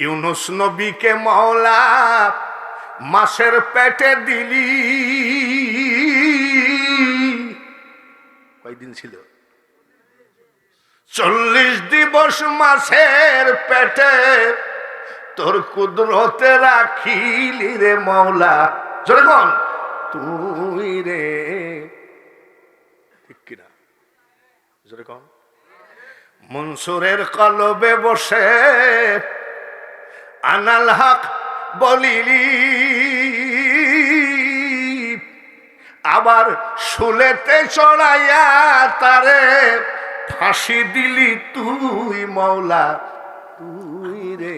ইউনুস নবীকে মওলা মাসের পেটে দিলি। কয়দিন ছিল? চল্লিশ দিবস মাসের পেটে তোর কুদরতে রাখিলি রে মৌলা কন তুই রে। মনসুরের কলবে বসে আনাল হক বলিলি। আবার শুলেতে চড়াইয়া তারে ফাঁসি দিলি তুই মৌলা তুই রে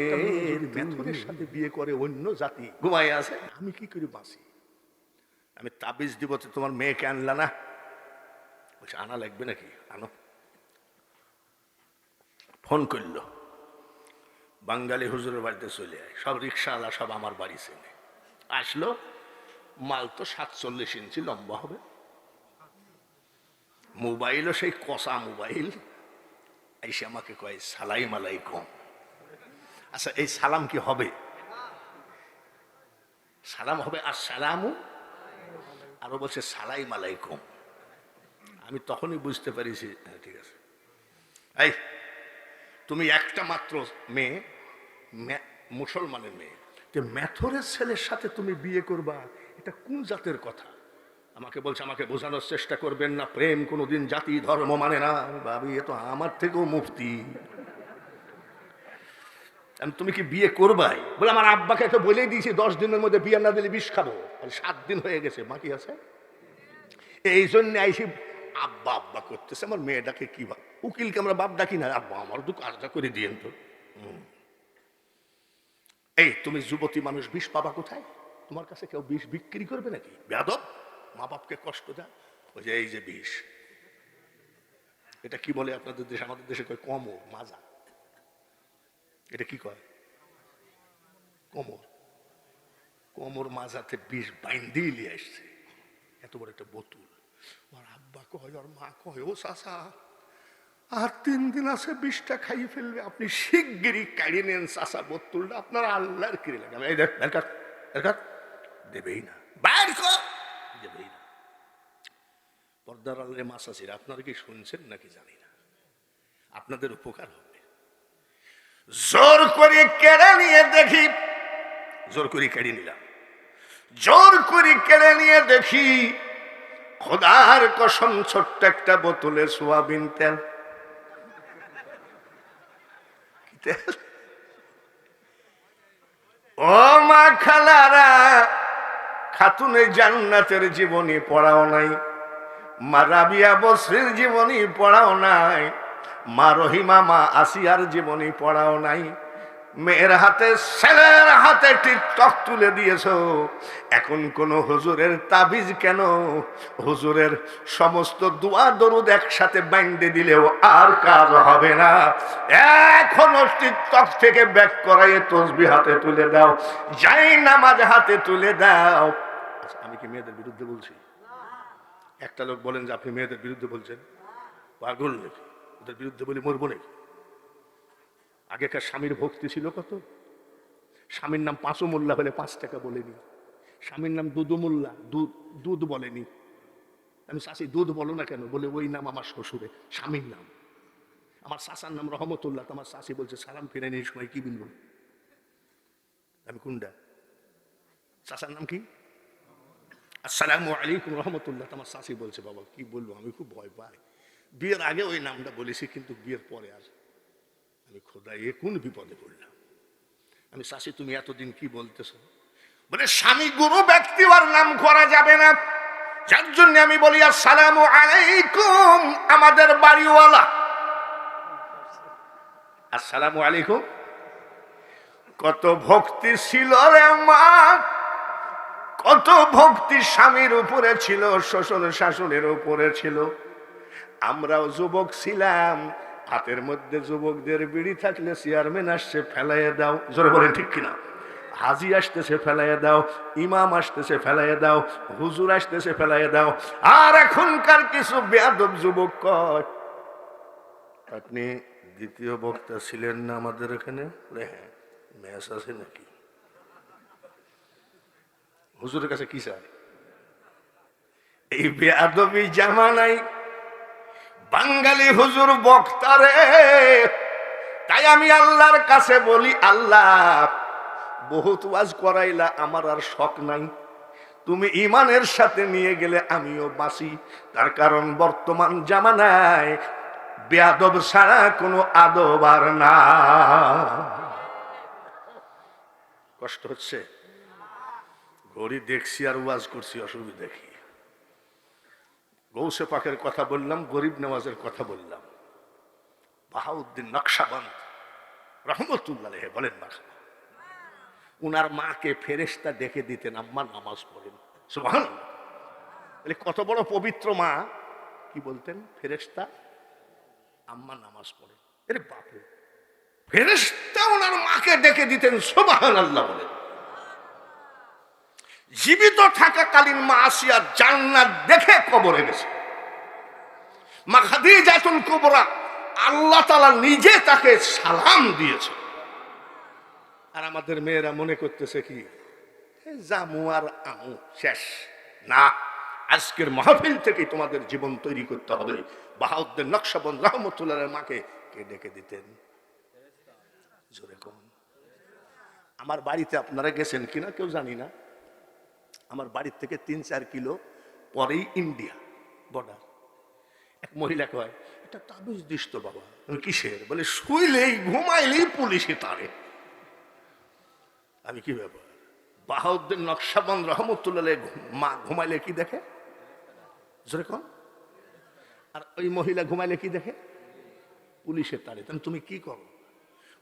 মেথরের সাথে বিয়ে করে অন্য জাতি। ঘুমাই আছে? আমি কি করে বাঁচি? আমি তাবিজ দিব তো তোমার মেয়েকে আনলা না? বলছে আনা লাগবে নাকি? আনো। ফোন করল। বাঙালি হুজুরের বাড়িতে চলে আয়। সব রিক্সাওয়ালা সব আমার বাড়ি চেনে। আসলো, মাল তো সাতচল্লিশ ইঞ্চি লম্বা হবে। মোবাইলও সেই কষা মোবাইল। এসে আমাকে কয়, সালাই মালাই কম। আচ্ছা এই সালাম কি হবে? সালাম হবে আর সালামু আরও বলছে, সালাই মালাই কম। আমি তখনই বুঝতে পারিছি হ্যাঁ ঠিক আছে। এই, তুমি একটা মাত্র মেয়ে মুসলমানের মেয়ে। যে ম্যাথরের ছেলের সাথে তুমি বিয়ে করবা, এটা কোন জাতের কথা? আমাকে বলছে, আমাকে বোঝানোর চেষ্টা করবেন না, প্রেম কোনোদিন জাতি, ধর্ম মানে না। ভাবি এ তো আমার থেকেও মুফতি। তুমি কি বিয়ে করবাই? বলে, আমার আব্বাকে তো বলেই দিয়েছি, দশ দিনের মধ্যে বিয়ে না দিলে বিষ খাব। আর সাত দিন হয়ে গেছে, বাকি আছে? এই জন্য আইসি আব্বা আব্বা করতেছে। আমার মেয়েটাকে কি ভাব উকিলকে আমরা বাপ ডাকি না। আব্বা আমার তো কাজটা করে দিয়েন তো। হুম। এই, তুমি যুবতী মানুষ, বিষ পাবা কোথায়? তোমার কাছে কেউ বিষ বিক্রি করবে নাকি? বেদব মা বাপকে কষ্ট দেয়। ওই যে, এই যে বিষ। এটা কি বলে আপনাদের দেশে? আমাদের দেশে কয় কমর, মাজা। এটা কি কয়? কোমর। কোমর, মাজাতে বিষ বাইন্দিয়ে নিয়ে আসছে। এত বড় একটা বোতল। ওর আব্বা কয় ওর মা কয়, ও চাষা আর তিন দিন আছে বিষটা খাইয়ে ফেলবে। আপনি শিগগিরই কাড়িয়ে নেন চাষা বোতলটা। আপনার আল্লাহর কিরে লাগে? এই দেখ দেবেই না। বাইর দেবেই না। পর্দার আল্লাহ মাছ আছে আপনারা কি শুনছেন নাকি জানি না। আপনাদের উপকার হবে। জোর করে কেড়ে নিয়ে দেখি। জোর করে কেড়ে নিলাম। জোর করে কেড়ে নিয়ে দেখি। খোদার কসম, ছোট্ট একটা বোতলে সোয়াবিন তেল কি ও মা খালারা, খাতুনে জান্নাতের জীবনী পড়াও নাই, মা রাবিয়া বসরির জীবনী পড়াও নাই, মা রহিমা, মা আসিয়ার জীবনী পড়াও নাই। মেয়ের হাতে ছেলের হাতে ঠিক টিকটক তুলে দিয়েছ। এখন কোন হুজুরের তাবিজ কেন? হুজুরের সমস্ত দোয়া দরুদ একসাথে বাইন্ডে দিলেও আর কাজ হবে না। এখনও টিকটক থেকে ব্যাক করাইয়ে তসবি হাতে তুলে দাও যাই নামাজ হাতে তুলে দাও। আচ্ছা, আমি কি মেয়েদের বিরুদ্ধে বলছি? একটা লোক বলেন যে আপনি মেয়েদের বিরুদ্ধে বলছেন? পাগল নাকি? ওদের বিরুদ্ধে বলি মরবো নাকি? আগেকার স্বামীর ভক্তি ছিল কত? স্বামীর নাম পাঁচু মোল্লা হলে পাঁচ টাকা বলেনি। স্বামীর নাম দুদু মোল্লা দুধ দুধ বলেনি। আমি শাশি দুধ বলো না কেন? বলে, ওই নাম আমার শ্বশুরে, স্বামীর নাম। আমার শাসার নাম রহমতুল্লাহ। তো আমার শাশি বলছে, সালাম ফিরে নিয়ে সময় কি বিনব আমি কোনটা শাসার নাম কি? আসসালামু আলাইকুম রহমতুল্লাহ। তো আমার শাশি বলছে, বাবা, কি বলব? আমি খুব ভয় পাই। বিয়ের আগে ওই নামটা বলেছি, কিন্তু বিয়ের পরে আর আমি খোদা, এ কোন বিপদে পড়লাম? আমি শাশি তুমি এতদিন কি বলতেছ? বলে, স্বামী গুরু ব্যক্তি ওর নাম করা যাবে না। যার জন্য আমি বলি, আসসালামু আলাইকুম, আমাদের বাড়িওয়ালা। আসসালামু আলাইকুম। কত ভক্তি ছিল রে মা। কত ভক্তি স্বামীর উপরে ছিল, শ্বশুর শাশুড়ির উপরে ছিল। আমরাও যুবক ছিলাম হাতের মধ্যে যুবকদের বিড়ি থাকলে চেয়ারম্যান আসছে, ফেলাইয়ে দাও। জোরে বলেন, ঠিক কিনা? হাজি আসতেছে, ফেলাইয়ে দাও। ইমাম আসতেছে, ফেলাইয়ে দাও। হুজুর আসতেছে, ফেলাইয়ে দাও। আর এখনকার কিছু বেয়াদব যুবক কয়, আপনি দ্বিতীয় বক্তা ছিলেন না আমাদের এখানে? হ্যাঁ ম্যাচ আছে নাকি? হুজুরের কাছে কি চায়? এই বেআবি জামানাই বাঙালি হুজুর বক্তারে। তাই আমি আল্লাহর কাছে বলি, আল্লাহ, বহুত ওয়াজ করাইলা, আমার আর শখ নাই। তুমি ইমানের সাথে নিয়ে গেলে আমিও বাঁচি। তার কারণ বর্তমান জামানায় বেয়াদব ছাড়া কোনো আদব আর না কষ্ট হচ্ছে। ঘড়ি দেখছি আর ওয়াজ করছি, অসুবিধা কি? গৌসে পাকের কথা বললাম, গরিব নেওয়াজের কথা বললাম। বাহাউদ্দিন নকশাবন্দ, রহমতুল্লাহ বলেন মা উনার মাকে ফেরেস্তা ডেকে দিতেন, আম্মা নামাজ পড়েন। সুবহান কত বড় পবিত্র মা। কি বলতেন? ফেরেস্তা আম্মা নামাজ পড়েন। এরে বাপু ফেরেস্তা ওনার মাকে ডেকে দিতেন সুবহান আল্লাহ বলেন। জীবিত থাকাকালীন মা আসিয়া জান্নাত দেখে কবরে গেছে। মা খাদিজাতুল কুবরা আল্লাহ তালা নিজে তাকে সালাম দিয়েছে। আর আমাদের মেয়েরা মনে করতেছে কি জামু আর আমু শেষ। না, আজকের মাহফিল থেকে তোমাদের জীবন তৈরি করতে হবে। বাহাউদ্দিন নকশাবন্দ রহমতুল্লাহ মাকে কে ডেকে দিতেন? আমার বাড়িতে আপনারা গেছেন কিনা কেউ জানি না। আমার বাড়ির থেকে তিন চার কিলো পরেই ইন্ডিয়া বর্ডার এক মহিলা কয়, এটা তাবিজ দিস তো বাবা কিসের? বলে, শুইলেই, ঘুমাইলেই পুলিশে তারে। আমি কি ব্যাপার? বাহাউদ্দিন নকশাবন্দ রহমতুল্লাহ মা ঘুমাইলে কি দেখে? জোরে কন। আর ওই মহিলা ঘুমাইলে কি দেখে? পুলিশের তারে। তুমি কি করো?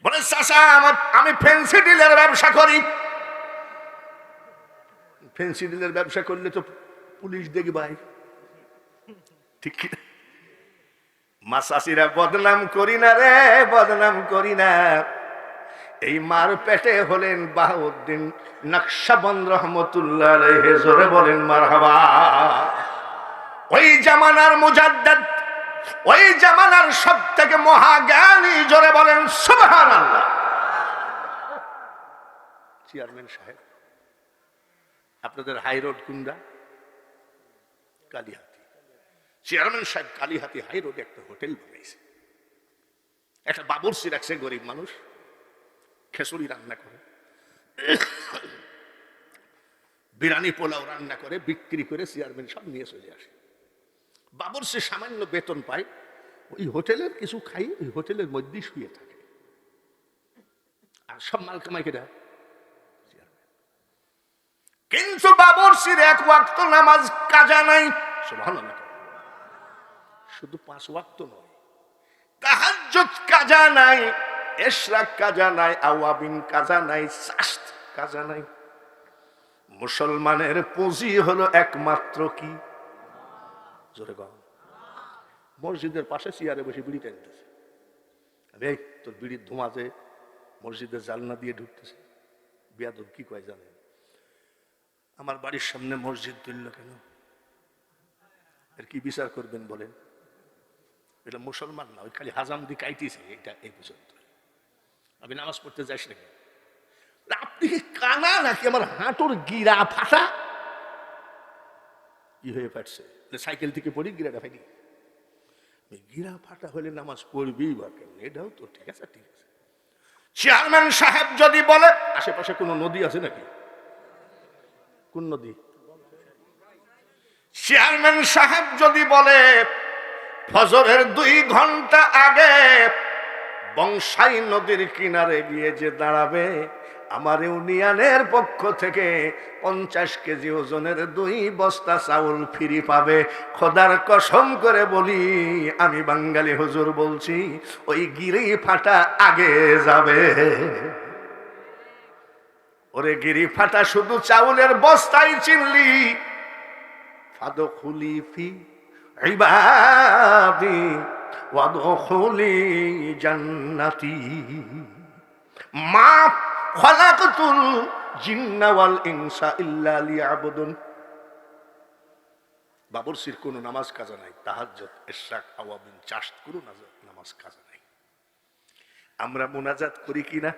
বলে চাষা আমার, আমি ফেন্সি ডিলের ব্যবসা করি। ফেন্সি ডিলের ব্যবসা করলে তো পুলিশ দেখবাই ঠিক মাসাসিরা বদনাম করি না রে, বদনাম করি না। এই মার পেটে হলেন বাহাউদ্দিন নকশাবন্দ রহমতুল্লাহ জোরে বলেন মারহাবা। ওই জামানার মুজাদ্দাদ, ওই জামানার সব থেকে মহাজ্ঞানী, জোরে বলেন সুবহানাল্লাহ। চেয়ারম্যান সাহেব আপনাদের high road Kunda Kalihati. Chairman সাহেব কালীহাতি হাই রোডে একটা হোটেল বানাইছে। একটা বাবুরসি রাখছে গরিব মানুষ খেসুরি রান্না করে। বিরিয়ানি পোলাও রান্না করে, বিক্রি করে চেয়ারম্যান সব নিয়ে চলে আসে। বাবুরসি সামান্য বেতন পায়, ওই হোটেলের কিছু খাই, ওই হোটেলের মধ্যেই শুয়ে থাকে। আর সব মাল কামাই কিন্তু বাবরসির এক ওয়াক্ত নামাজ কাজা নাই। শুধু পাঁচ ওয়াক্ত নয়, তাহাজ্জুদ কাজা নাই, এশরাক কাজা নাই, আওয়াবিন কাজা নাই সাস্ত কাজা নাই। মুসলমানের পুঁজি হলো একমাত্র কি? জোরে কম মসজিদের পাশে চেয়ারে বসে বিড়ি টানতেছে। আরে, তোর বিড়ির ধোঁয়াতে মসজিদের জালনা দিয়ে ঢুকতেছে। বিয়াদব কি কয় জানেন? আমার বাড়ির সামনে মসজিদ তুলল কেন? এর কি বিচার করবেন বলেন? এটা মুসলমান না, ওই খালি হাজাম দিয়ে কাইটিছে এটা এই পর্যন্ত। আমি নামাজ পড়তে যাইস নাকি? আপনি কি কানা নাকি আমার হাঁটুর গিরা ফাটা? কি হয়ে ফাটছে সাইকেল থেকে পড়ি, গিরাটা ফাটি গিরা ফাটা হলে নামাজ পড়বি বা কেন এটাও তো ঠিক আছে ঠিক আছে। চেয়ারম্যান সাহেব যদি বলে, আশেপাশে কোনো নদী আছে নাকি? কোন নদী চেয়ারম্যান সাহেব যদি বলে, ফজরের দুই ঘণ্টা আগে বংশাই নদীর কিনারে গিয়ে যে দাঁড়াবে, আমার ইউনিয়নের পক্ষ থেকে পঞ্চাশ কেজি ওজনের দুই বস্তা চাউল ফিরি পাবে। খোদার কসম করে বলি, আমি বাঙালি হুজুর বলছি, ওই গিরি ফাটা আগে যাবে। ওরে গিরি ফাটা শুধু চাউলের বস্তাই চিনলি। ফাদো খুলি ফি ইবাদি, ওয়াদখুলি জান্নাতি। মা খলাকতুল জিন্না ওয়াল ইনসা ইল্লা লিয়াবুদুন। বাবরসির কোনো নামাজ কাজা নাই তাহাজ্জত ইশরাক, আওয়াবিন চাষ কোনো নামাজ কাজা নাই। আমরা মোনাজাত করি কি না?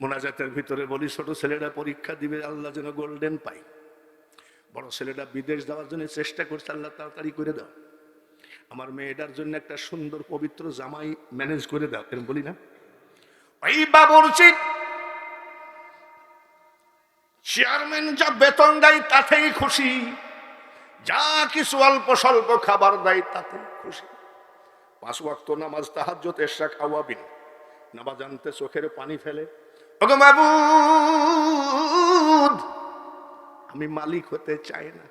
মোনাজাতের ভিতরে বলি, ছোট ছেলেরা পরীক্ষা দিবে, আল্লাহ যেন গোল্ডেন পাই বড় ছেলেটা বিদেশ যাওয়ার জন্য চেষ্টা করছে, আল্লাহ তাড়াতাড়ি করে দাও। আমার মেয়েটার জন্য একটা সুন্দর পবিত্র জামাই ম্যানেজ করে দাও, এরকম বলি না? ওই বাবরচি চেয়ারম্যান যা বেতন দেয় তাতেই খুশি। যা কিছু অল্প স্বল্প খাবার দেয় তাতে খুশি। পাঁচ ওয়াক্ত নামাজ তাহাজ্জত এশাক আওয়াবিন। নামাজ আনতে চোখের পানি ফেলে। আমি মালিক হতে চাই না।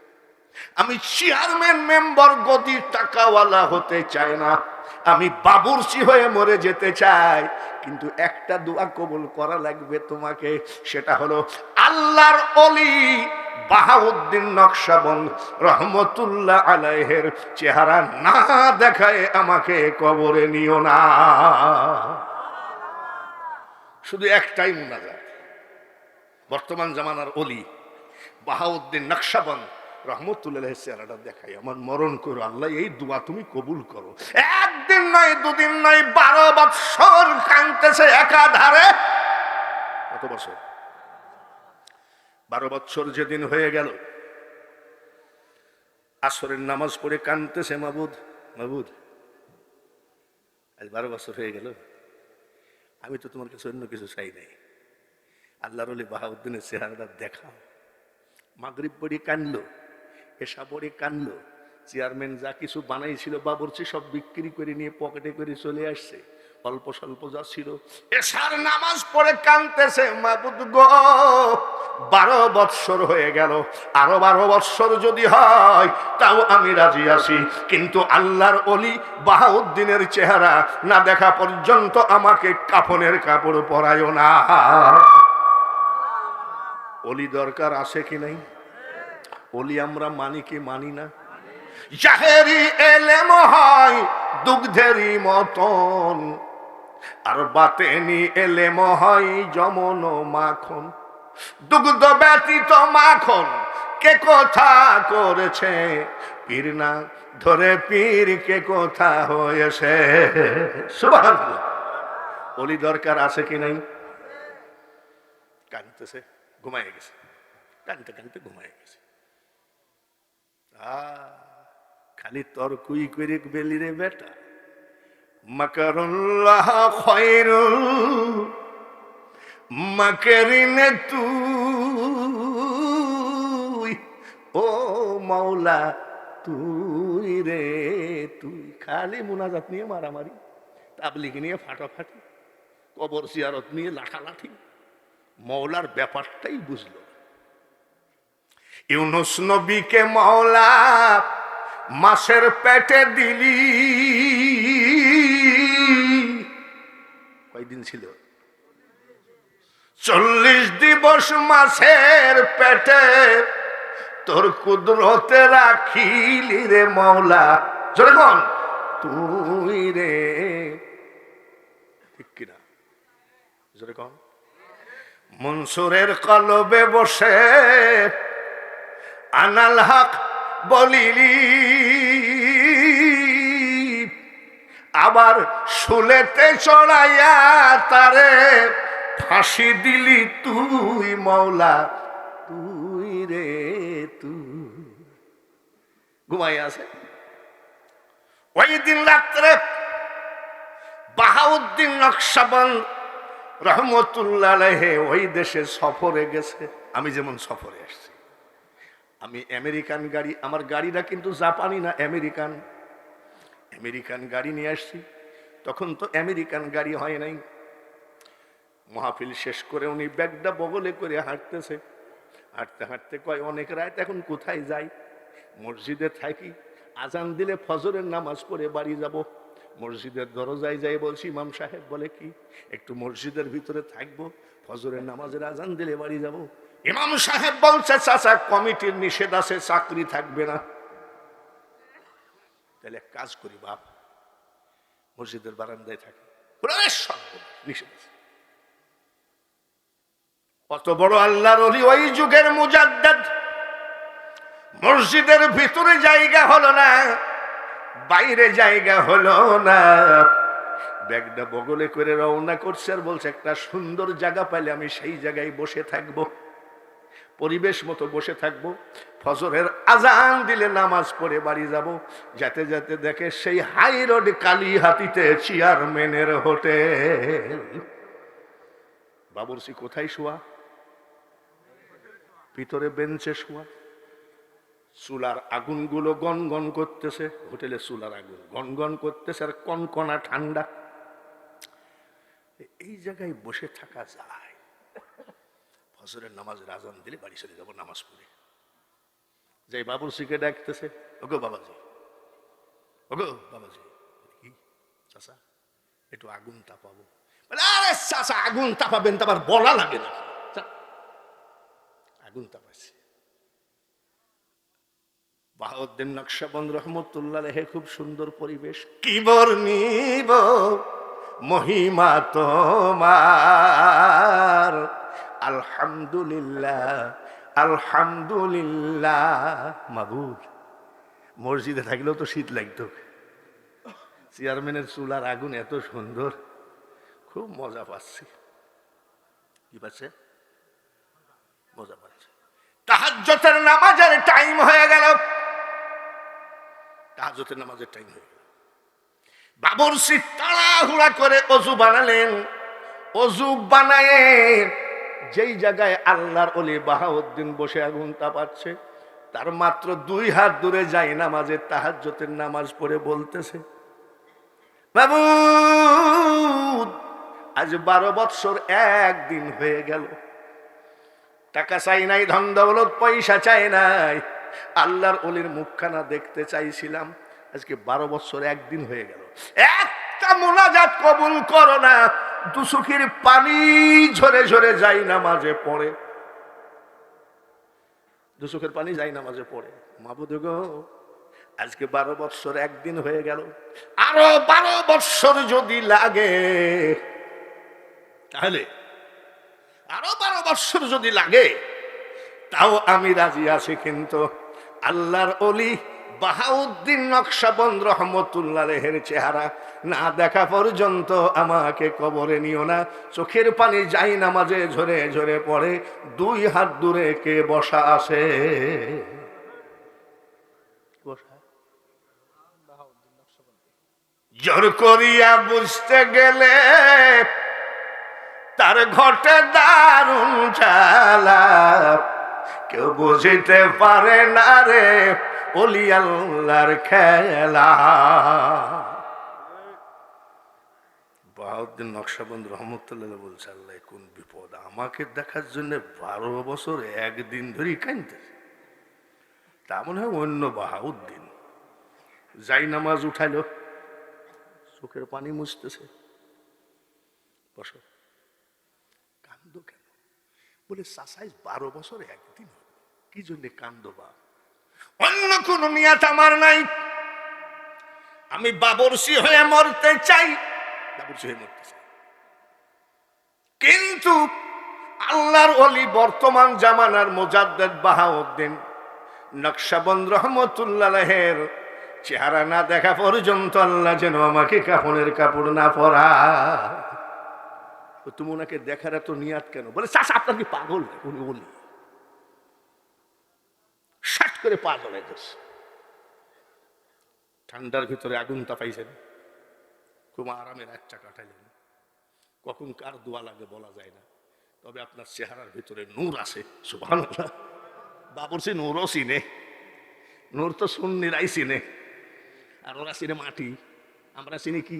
আমি চেয়ারম্যান মেম্বার গদির টাকাওয়ালা হতে চাই না। আমি বাবুরচি হয়ে মরে যেতে চাই, কিন্তু একটা দোয়া কবুল করা লাগবে তোমাকে, সেটা হলো আল্লাহর অলি বাহাউদ্দিন নকশাবন্দ রহমতুল্লাহ আলাইহের চেহারা না দেখায় আমাকে কবরে নিও না। শুধু একটাই মুনাজাত। বর্তমান জামানার অলি বাহাউদ্দিন নকশাবন্দ রহমতুল্লাহ চেহারাটা দেখাই, আমার মরণ করো, আল্লাহ, এই দোয়া তুমি কবুল করো। একদিন নয়, দুদিন নয়, বারো বৎসর কাঁদতেছে একাধারে। কত বছর? বারো বছর যেদিন হয়ে গেল, আসরের নামাজ পড়ে কানতেছে মাবুদ। মাবুদ, আজ বারো বছর হয়ে গেল। আমি তো তোমার কাছে অন্য কিছু চাই নাই। আল্লাহর আলী বাহাউদ্দিনের চেহারাটা দেখাও। মাগরিব বড়ি কানলো এসা বড়ি কানলো, চেয়ারম্যান যা কিছু বানাইছিল, বাবরচি সব বিক্রি করে নিয়ে পকেটে করে চলে আসছে। অল্প স্বল্প যা ছিল। এসার নামাজ পড়ে কানতেছে মাবুদ গো, বারো বৎসর হয়ে গেল। আরও বারো বৎসর যদি হয়, তাও আমি রাজি আছি। কিন্তু আল্লাহর অলি বাহাউদ্দিনের চেহারা না দেখা পর্যন্ত আমাকে কাফনের কাপড় পরায়ও না। অলি দরকার আছে কি নাই? অলি আমরা মানি কি মানি না? জাহেরি এলেম হয় দুগ্ধেরই মতন। আর বাতেনি এলেম হয় যমন মাখন। দুগ্ধ ব্যতীত মাখন কে কথা করেছে? পীর না ধরে পীর কে কথা হয়েছে? অলি দরকার আছে কি নাই? কানতেছে ঘুমায় গেছে। কানতে কানতে ঘুমায় গেছে। খালি তর্কুই করে বেলি রে বেটা। মাকারুল্লাহ খয়রুল মাকারিনে তুই, ও মাওলা তুই রে তুই। খালি মুনাজাত নিয়ে মারামারি, তাবলিগ নিয়ে ফাটাফাটি, কবর সিয়ারত নিয়ে লাঠালাঠি মৌলার ব্যাপারটাই বুঝলো। ইউনুস নবীকে মৌলা মাসের পেটে দিলি কয়দিন ছিল। চল্লিশ দিবস মাসের পেটে তোর কুদরতে রাখিলি রে মৌলা যেরকম তুই রে। ঠিক কিনা? যেরকম মনসুরের কলবে বসে আনাল হক বলিলি। আবার শুলেতে চড়াইয়া তারে ফাঁসি দিলি তুই মৌলা তুই রে তুই। ঘুমাই আছে? ওই দিন রাত্রে বাহাউদ্দিন নকশাবন্দ রহমতুল্লাহ ওই দেশে সফরে গেছে। আমি যেমন সফরে আসছি। আমি আমেরিকান গাড়ি, আমার গাড়িটা কিন্তু জাপানি না, আমেরিকান। আমেরিকান গাড়ি নিয়ে আসছি। তখন তো আমেরিকান গাড়ি হয় নাই। মহাফিল শেষ করে উনি ব্যাগটা বগলে করে হাঁটতেছে। হাঁটতে হাঁটতে কয়, অনেক রাত, এখন কোথায় যাই? মসজিদে থাকি। আজান দিলে ফজরের নামাজ পড়ে বাড়ি যাব। মসজিদের দরজায় যাই বলছি, ইমাম সাহেব বলে কি, একটু মসজিদের ভিতরে থাকব, ফজরের নামাজের আজান দিলে বাড়ি যাব। ইমাম সাহেব বলছে, চাচা, কমিটির নিষেধ আছে, চাকরি থাকবে না। তাহলে এক কাজ করি বাপ মসজিদের বারান্দায় থাকি। সর্বনাশ, নিষেধ আছে কত বড় আল্লাহর অলি ওই যুগের মুজাদ্দাদ। মসজিদের ভিতরে জায়গা হলো না বাইরে জায়গা হলো না। ব্যাগটা বগলে করে রওনা করছে আর বলছে একটা সুন্দর জায়গা পাইলে আমি সেই জায়গায় বসে থাকব। পরিবেশ মতো বসে থাকব। ফজরের আজান দিলে নামাজ পড়ে বাড়ি যাব। যাতে যাতে দেখে সেই হাই রোড কালীহাতিতে চেয়ারম্যানের হোটেল। বাবুরসি কোথায় শোয়া? ভিতরে বেঞ্চে শোয়া। চুলার আগুনগুলো গন গন করতেছে। হোটেলে চুলার আগুন গন গন করতেছে আর কনকনা ঠান্ডা। এই জায়গায় বসে থাকা যায়। ফসরের নামাজের আজান দিলে বাড়ি চলে যাব, নামাজ পড়ে। যাই বাবুর সিকে ডাকতেছে, ওগো বাবাজি ওগো বাবাজি কি চাষা একটু আগুন তাপাবো। আরে চাষা আগুন তাপাবেন তো, আবার বলা লাগে না। আগুন তাপাচ্ছে। বাহাউদ্দিন নকশাবন্দ রহমতুল্লাহ রেহে খুব সুন্দর পরিবেশ। কি বর্ণিব মহিমা তোমার? আলহামদুলিল্লাহ আলহামদুলিল্লাহ, মাবুদ। মসজিদে থাকলেও তো শীত লাগতো। চেয়ারম্যানের চুলার আগুন এত সুন্দর, খুব মজা পাচ্ছি। কি পাচ্ছে? মজা পাচ্ছে। তাহাজ্জতের নামাজের টাইম হয়ে গেল। তাহাজ্জতের নামাজের টাইম হয়ে গেল। বাবরসি তাড়াহুড়া করে অজু বানালেন। অজু বানায়ে যেই জায়গায় আল্লাহর অলি বাহাউদ্দিন বসে আগুন তাপাচ্ছে, তার মাত্র দুই হাত দূরে যাই নামাজের তাহাজ্জতের নামাজ পড়ে বলতেছে বাবু আজ বারো বৎসর একদিন হয়ে গেল। টাকা চাই নাই, ধন দৌলত, পয়সা চাই নাই। আল্লাহর অলির মুখখানা দেখতে চাইছিলাম, আজকে বারো বৎসর একদিন হয়ে গেল। একটা মোনাজাত কবুল করো না দুসুখির পানি ঝরে ঝরে যাই না মাঝে পড়ে দুসুখের পানি যাই না মাঝে পড়ে মাবুদ গো, আজকে বারো বৎসর একদিন হয়ে গেল। আরও বারো বৎসর যদি লাগে, তাহলে আরও বারো বৎসর যদি লাগে, তাও আমি রাজি আছি কিন্তু আল্লাহর অলি বাহাউদ্দিন নকশাবন্দ রহমতুল্লাহ রেহের চেহারা। না দেখা পর্যন্ত আমাকে কবরে নিও না। চোখের পানি যাই না মাঝে ঝরে ঝরে পড়ে। দুই হাত দূরে কে বসা আসে জোর করিয়া বুঝতে গেলে তার ঘটে দারুণ চালা কেউ বুঝিতে পারে না রে। অলি আল্লাহর খেলা। বাহাউদ্দিন নকশাবন্দ রহমতুল্লাহ বলছে, আল্লাহ, কোন বিপদ আমাকে দেখার জন্য বারো বছর একদিন ধরেই কানতেছে তা মনে হয় অন্য বাহাউদ্দিন। যাই নামাজ উঠাইল, চোখের পানি মুছতেছে। কান্দ কেন? বলে সাসাইজ বারো বছর একদিন কি জন্য কান্দ বা অন্য কোন নিয়াত আমার নাই। আমি বাবরসি হয়ে মরতে চাই। বাবরসি হয়ে মরতে চাই। কিন্তু আল্লাহর অলি বর্তমান জামানার মোজাদ্দেদ বাহাউদ্দিন নকশাবন্দ রহমতুল্লাহের চেহারা না দেখা পর্যন্ত আল্লাহ যেন আমাকে কাপড়ের কাপড় না পরা। তুমি ওনাকে দেখার এত নিয়াত কেন? বলে চাষ আপনার কি পাগল? উনি বলি শাট করে পা জড়াই যাচ্ছে ঠান্ডার ভিতরে আগুন তাপাইছেন। খুব আরামের একটা কাটাইলেন। কখন কার দোয়া লাগে বলা যায় না। তবে আপনার চেহারার ভিতরে নূর আছে সুভান বাবুর সে নূরও চিনে। নূর তো সুন্নিরাই চিনে। আর ওরা চিনে মাটি। আমরা চিনি কি?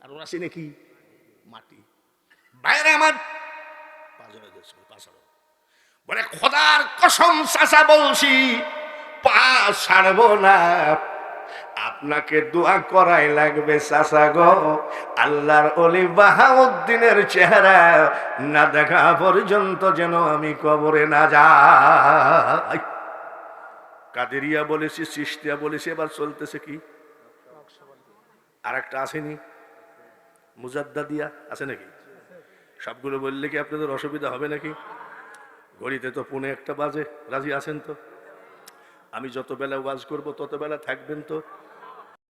আর ওরা চিনে কি? মাটি। বাইরে আমার। দেখছিল পাঁচারো বলে, খোদার কসম চাষা বলছি, পা ছাড়বো না। আপনাকে দোয়া করাই লাগবে চাষা গো। আল্লাহর অলি বাহাউদ্দিনের চেহারা না দেখা পর্যন্ত যেন আমি কবরে না যাই। কাদেরিয়া বলেছি সৃষ্টিয়া বলেছি, এবার চলতেছে কি? আর একটা আসেনি? মুজাদ্দা দিয়া আছে নাকি? সবগুলো বললে কি আপনাদের অসুবিধা হবে নাকি? ঘড়িতে তো পুনে একটা বাজে। রাজি আছেন তো? আমি যত বেলা ওয়াজ করব, তত বেলা থাকবেন তো?